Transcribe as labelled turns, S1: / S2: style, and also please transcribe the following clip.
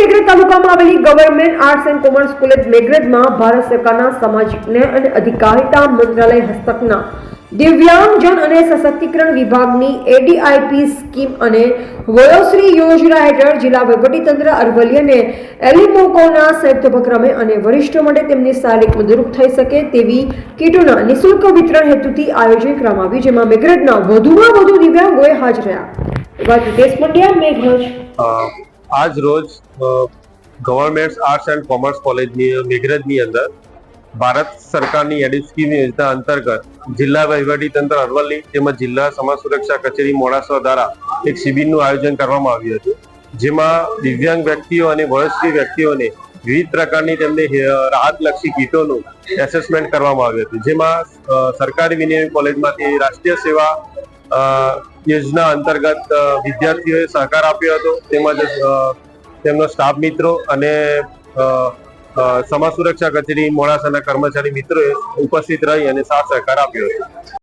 S1: મેઘરજ તાલુકામાં આવેલી government arts and commerce college મેઘરજમાં Bharat સરકારના સામાજિક ન્યાય અને અધિકારિતા મંત્રાલય હસ્તકના દિવ્યાંગજન અને સશક્તિકરણ વિભાગની એડીઆઈપી સ્કીમ અને વયોશ્રી યોજના હેઠળ જિલ્લા વહીવટીતંત્ર અરવલ્લી અને એલિમોકોના સંયુક્ત ઉપક્રમે અને વરિષ્ઠો માટે તેમની શારીરિક મદદરૂપ થઈ શકે તેવી કીટોના નિઃશુલ્ક વિતરણ હેતુથી આયોજન કરવામાં આવ્યું, જેમાં મેઘરજના વધુમાં વધુ દિવ્યાંગોએ હાજર રહ્યા. વાત જીતેશ પંડ્યા મેઘરજ.
S2: આજ રોજ ગવર્મેન્ટ આર્ટ્સ એન્ડ કોમર્સ કોલેજની મેઘરજની અંદર ભારત સરકારની એડી સ્કીમ યોજના અંતર્ગત જિલ્લા વહીવટી તંત્ર અરવલ્લી તેમજ જિલ્લા સમાજ સુરક્ષા કચેરી મોડાસા દ્વારા એક શિબિરનું આયોજન કરવામાં આવ્યું હતું. જેમાં દિવ્યાંગ વ્યક્તિઓ અને વયસ્ક વ્યક્તિઓને વિવિધ પ્રકારની તેમને રાહતલક્ષી કીટોનું એસેસમેન્ટ કરવામાં આવ્યું હતું. જેમાં સરકારી વિનિયોગ કોલેજમાંથી રાષ્ટ્રીય સેવા યોજના અંતર્ગત વિદ્યાર્થીઓએ સહકાર આપ્યો હતો. તેમજ તેમનો સ્ટાફ મિત્રો અને સમાજ સુરક્ષા કચેરી મોડાસાના કર્મચારી મિત્રોએ ઉપસ્થિત રહી અને સાથ સહકાર આપ્યો હતો.